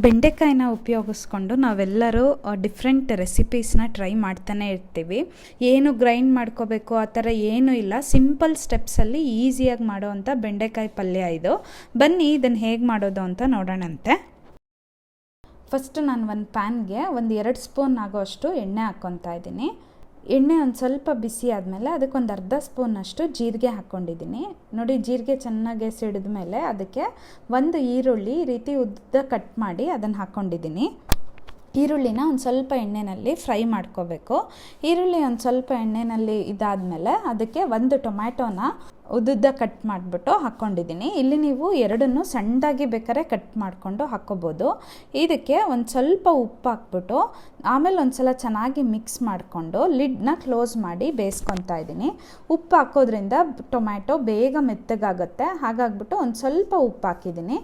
ಬೆಂಡೆಕಾಯಿನ ಉಪಯೋಗಿಸ್ಕೊಂಡು ನಾವೆಲ್ಲರೂ different ರೆಸಿಪೀಸ್ನ try ಮಾಡ್ತಾನೆ ಇರ್ತೀವಿ. ಏನು ಗ್ರೈಂಡ್ ಮಾಡ್ಕೋಬೇಕು, ಆ ಥರ ಏನೂ ಇಲ್ಲ. ಸಿಂಪಲ್ ಸ್ಟೆಪ್ಸಲ್ಲಿ ಈಸಿಯಾಗಿ ಮಾಡೋವಂಥ ಬೆಂಡೆಕಾಯಿ ಪಲ್ಯ ಇದು. ಬನ್ನಿ ಇದನ್ನು ಹೇಗೆ ಮಾಡೋದು ಅಂತ ನೋಡೋಣಂತೆ. ಫಸ್ಟ್ ನಾನು ಒಂದು ಪ್ಯಾನ್ಗೆ ಒಂದು ಎರಡು ಸ್ಪೂನ್ ಆಗೋಷ್ಟು ಎಣ್ಣೆ ಹಾಕ್ಕೊತಾ ಇದ್ದೀನಿ. ಎಣ್ಣೆ ಒಂದು ಸ್ವಲ್ಪ ಬಿಸಿ ಆದಮೇಲೆ ಅದಕ್ಕೆ ಒಂದು ಅರ್ಧ ಸ್ಪೂನಷ್ಟು ಜೀರಿಗೆ ಹಾಕ್ಕೊಂಡಿದ್ದೀನಿ ನೋಡಿ, ಜೀರಿಗೆ ಚೆನ್ನಾಗಿ ಸಿಡಿದ ಮೇಲೆ ಅದಕ್ಕೆ ಒಂದು ಈರುಳ್ಳಿ ರೀತಿ ಉದ್ದ ಕಟ್ ಮಾಡಿ ಅದನ್ನು ಹಾಕ್ಕೊಂಡಿದ್ದೀನಿ ಈರುಳ್ಳಿನ ಒಂದು ಸ್ವಲ್ಪ ಎಣ್ಣೆಯಲ್ಲಿ ಫ್ರೈ ಮಾಡ್ಕೋಬೇಕು. ಈರುಳ್ಳಿ ಒಂದು ಸ್ವಲ್ಪ ಎಣ್ಣೆಯಲ್ಲಿ ಇದಾದಮೇಲೆ ಅದಕ್ಕೆ ಒಂದು ಟೊಮ್ಯಾಟೋನ ಉದ್ದುದ್ದ ಕಟ್ ಮಾಡಿಬಿಟ್ಟು ಹಾಕ್ಕೊಂಡಿದ್ದೀನಿ. ಇಲ್ಲಿ ನೀವು ಎರಡನ್ನೂ ಸಣ್ಣದಾಗಿ ಬೇಕಾದ್ರೆ ಕಟ್ ಮಾಡಿಕೊಂಡು ಹಾಕ್ಕೋಬೋದು. ಇದಕ್ಕೆ ಒಂದು ಸ್ವಲ್ಪ ಉಪ್ಪು ಹಾಕ್ಬಿಟ್ಟು ಆಮೇಲೆ ಒಂದು ಸಲ ಚೆನ್ನಾಗಿ ಮಿಕ್ಸ್ ಮಾಡಿಕೊಂಡು ಲಿಡ್ನ ಕ್ಲೋಸ್ ಮಾಡಿ ಬೇಯಿಸ್ಕೊತಾ ಇದ್ದೀನಿ. ಉಪ್ಪು ಹಾಕೋದ್ರಿಂದ ಟೊಮ್ಯಾಟೊ ಬೇಗ ಮೆತ್ತಗಾಗುತ್ತೆ. ಹಾಗಾಗ್ಬಿಟ್ಟು ಒಂದು ಸ್ವಲ್ಪ ಉಪ್ಪು ಹಾಕಿದ್ದೀನಿ.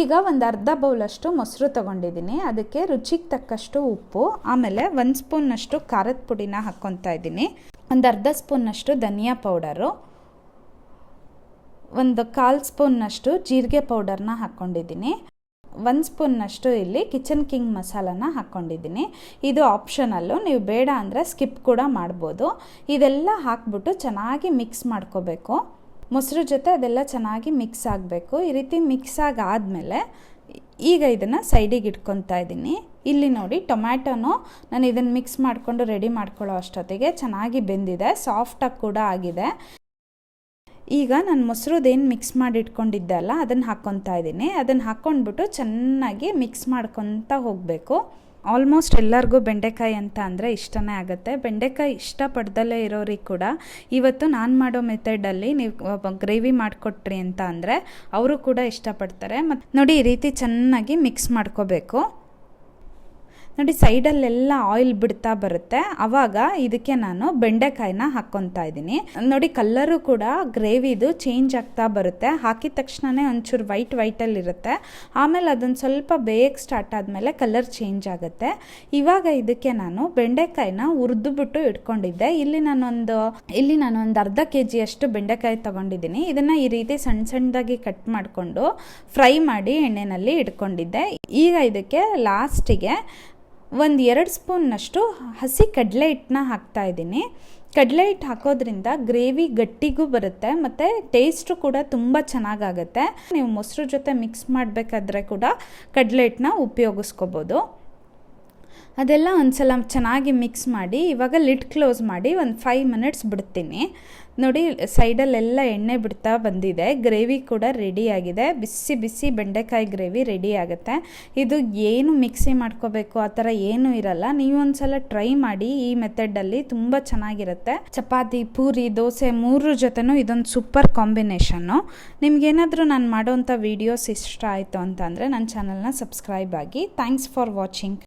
ಈಗ ಒಂದು ಅರ್ಧ ಬೌಲಷ್ಟು ಮೊಸರು ತೊಗೊಂಡಿದ್ದೀನಿ. ಅದಕ್ಕೆ ರುಚಿಗೆ ತಕ್ಕಷ್ಟು ಉಪ್ಪು, ಆಮೇಲೆ ಒಂದು ಸ್ಪೂನ್ನಷ್ಟು ಖಾರದ ಪುಡಿನ ಹಾಕ್ಕೊತಾ ಇದ್ದೀನಿ. ಒಂದು ಅರ್ಧ ಸ್ಪೂನ್ನಷ್ಟು ಧನಿಯಾ ಪೌಡರು, ಒಂದು ಕಾಲು ಸ್ಪೂನ್ನಷ್ಟು ಜೀರಿಗೆ ಪೌಡರ್ನ ಹಾಕ್ಕೊಂಡಿದ್ದೀನಿ ಒಂದು ಸ್ಪೂನ್ನಷ್ಟು ಇಲ್ಲಿ ಕಿಚನ್ ಕಿಂಗ್ ಮಸಾಲನ ಹಾಕ್ಕೊಂಡಿದ್ದೀನಿ ಇದು ಆಪ್ಷನಲ್ಲು ನೀವು ಬೇಡ ಅಂದರೆ ಸ್ಕಿಪ್ ಕೂಡ ಮಾಡ್ಬೋದು. ಇದೆಲ್ಲ ಹಾಕ್ಬಿಟ್ಟು ಚೆನ್ನಾಗಿ ಮಿಕ್ಸ್ ಮಾಡ್ಕೋಬೇಕು. ಮೊಸರು ಜೊತೆ ಅದೆಲ್ಲ ಚೆನ್ನಾಗಿ ಮಿಕ್ಸ್ ಆಗಬೇಕು. ಈ ರೀತಿ ಮಿಕ್ಸ್ ಆಗಾದಮೇಲೆ ಈಗ ಇದನ್ನು ಸೈಡಿಗೆ ಇಟ್ಕೊತಾ ಇದ್ದೀನಿ. ಇಲ್ಲಿ ನೋಡಿ ಟೊಮ್ಯಾಟೊನು ನಾನು ಇದನ್ನು ಮಿಕ್ಸ್ ಮಾಡಿಕೊಂಡು ರೆಡಿ ಮಾಡ್ಕೊಳ್ಳೋ ಅಷ್ಟೊತ್ತಿಗೆ ಚೆನ್ನಾಗಿ ಬೆಂದಿದೆ ಸಾಫ್ಟಾಗಿ ಕೂಡ ಆಗಿದೆ. ಈಗ ನಾನು ಮೊಸರುದೇನು ಮಿಕ್ಸ್ ಮಾಡಿ ಇಟ್ಕೊಂಡಿದ್ದೆ ಅಲ್ಲ, ಅದನ್ನು ಹಾಕ್ಕೊತಾ ಇದ್ದೀನಿ. ಅದನ್ನು ಹಾಕ್ಕೊಂಡ್ಬಿಟ್ಟು ಚೆನ್ನಾಗಿ ಮಿಕ್ಸ್ ಮಾಡ್ಕೊತಾ ಹೋಗಬೇಕು. ಆಲ್ಮೋಸ್ಟ್ ಎಲ್ಲರಿಗೂ ಬೆಂಡೆಕಾಯಿ ಅಂತ ಅಂದರೆ ಇಷ್ಟನೇ ಆಗುತ್ತೆ. ಬೆಂಡೆಕಾಯಿ ಇಷ್ಟಪಡ್ದಲೇ ಇರೋರಿಗೆ ಕೂಡ ಇವತ್ತು ನಾನು ಮಾಡೋ ಮೆಥಡಲ್ಲಿ ನೀವು ಗ್ರೇವಿ ಮಾಡಿಕೊಟ್ರಿ ಅಂತ ಅಂದರೆ ಅವರು ಕೂಡ ಇಷ್ಟಪಡ್ತಾರೆ. ಮತ್ತು ನೋಡಿ ಈ ರೀತಿ ಚೆನ್ನಾಗಿ ಮಿಕ್ಸ್ ಮಾಡ್ಕೋಬೇಕು. ನೋಡಿ, ಸೈಡಲ್ಲೆಲ್ಲ ಆಯಿಲ್ ಬಿಡ್ತಾ ಬರುತ್ತೆ. ಆವಾಗ ಇದಕ್ಕೆ ನಾನು ಬೆಂಡೆಕಾಯಿನ ಹಾಕ್ಕೊತಾ ಇದ್ದೀನಿ. ನೋಡಿ, ಕಲ್ಲರು ಕೂಡ ಗ್ರೇವಿದು ಚೇಂಜ್ ಆಗ್ತಾ ಬರುತ್ತೆ. ಹಾಕಿದ ತಕ್ಷಣವೇ ಒಂಚೂರು ವೈಟ್ ವೈಟಲ್ಲಿ ಇರುತ್ತೆ. ಆಮೇಲೆ ಅದೊಂದು ಸ್ವಲ್ಪ ಬೇಯಕ್ಕೆ ಸ್ಟಾರ್ಟ್ ಆದಮೇಲೆ ಕಲರ್ ಚೇಂಜ್ ಆಗುತ್ತೆ. ಇವಾಗ ಇದಕ್ಕೆ ನಾನು ಬೆಂಡೆಕಾಯಿನ ಹುರಿದುಬಿಟ್ಟು ಇಟ್ಕೊಂಡಿದ್ದೆ. ಇಲ್ಲಿ ನಾನೊಂದು, ಇಲ್ಲಿ ನಾನು ಒಂದು ಅರ್ಧ ಕೆ ಜಿಯಷ್ಟು ಬೆಂಡೆಕಾಯಿ ತೊಗೊಂಡಿದ್ದೀನಿ. ಇದನ್ನು ಈ ರೀತಿ ಸಣ್ಣ ಸಣ್ಣದಾಗಿ ಕಟ್ ಮಾಡಿಕೊಂಡು ಫ್ರೈ ಮಾಡಿ ಎಣ್ಣೆಯಲ್ಲಿ ಇಟ್ಕೊಂಡಿದ್ದೆ. ಈಗ ಇದಕ್ಕೆ ಲಾಸ್ಟಿಗೆ ಒಂದು ಎರಡು ಸ್ಪೂನ್ನಷ್ಟು ಹಸಿ ಕಡಲೆ ಹಿಟ್ಟನ್ನ ಹಾಕ್ತಾ ಇದ್ದೀನಿ. ಕಡಲೆ ಹಿಟ್ಟು ಹಾಕೋದ್ರಿಂದ ಗ್ರೇವಿ ಗಟ್ಟಿಗೂ ಬರುತ್ತೆ, ಮತ್ತು ಟೇಸ್ಟು ಕೂಡ ತುಂಬ ಚೆನ್ನಾಗಾಗುತ್ತೆ. ನೀವು ಮೊಸರು ಜೊತೆ ಮಿಕ್ಸ್ ಮಾಡಬೇಕಾದ್ರೆ ಕೂಡ ಕಡಲೆ ಹಿಟ್ಟನ್ನ ಉಪಯೋಗಿಸ್ಕೋಬೋದು. ಅದೆಲ್ಲ ಒಂದು ಸಲ ಚೆನ್ನಾಗಿ ಮಿಕ್ಸ್ ಮಾಡಿ, ಇವಾಗ ಲಿಡ್ ಕ್ಲೋಸ್ ಮಾಡಿ ಒಂದು ಫೈವ್ ಮಿನಿಟ್ಸ್ ಬಿಡ್ತೀನಿ. ನೋಡಿ ಸೈಡಲ್ಲೆಲ್ಲ ಎಣ್ಣೆ ಬಿಡ್ತಾ ಬಂದಿದೆ. ಗ್ರೇವಿ ಕೂಡ ರೆಡಿಯಾಗಿದೆ ಬಿಸಿ ಬಿಸಿ ಬೆಂಡೆಕಾಯಿ ಗ್ರೇವಿ ರೆಡಿ ಆಗುತ್ತೆ. ಇದು ಏನು ಮಿಕ್ಸಿ ಮಾಡ್ಕೋಬೇಕು, ಆ ಥರ ಏನೂ ಇರಲ್ಲ. ನೀವು ಒಂದು ಸಲ ಟ್ರೈ ಮಾಡಿ, ಈ ಮೆಥಡಲ್ಲಿ ತುಂಬ ಚೆನ್ನಾಗಿರುತ್ತೆ. ಚಪಾತಿ, ಪೂರಿ, ದೋಸೆ ಮೂರು ಜೊತೆನೂ ಇದೊಂದು ಸೂಪರ್ ಕಾಂಬಿನೇಷನ್ನು ನಿಮ್ಗೇನಾದರೂ ನಾನು ಮಾಡೋವಂಥ ವೀಡಿಯೋಸ್ ಇಷ್ಟ ಆಯಿತು ಅಂತಂದರೆ ನನ್ನ ಚಾನಲ್ನ ಸಬ್ಸ್ಕ್ರೈಬ್ ಆಗಿ. Thanks for watching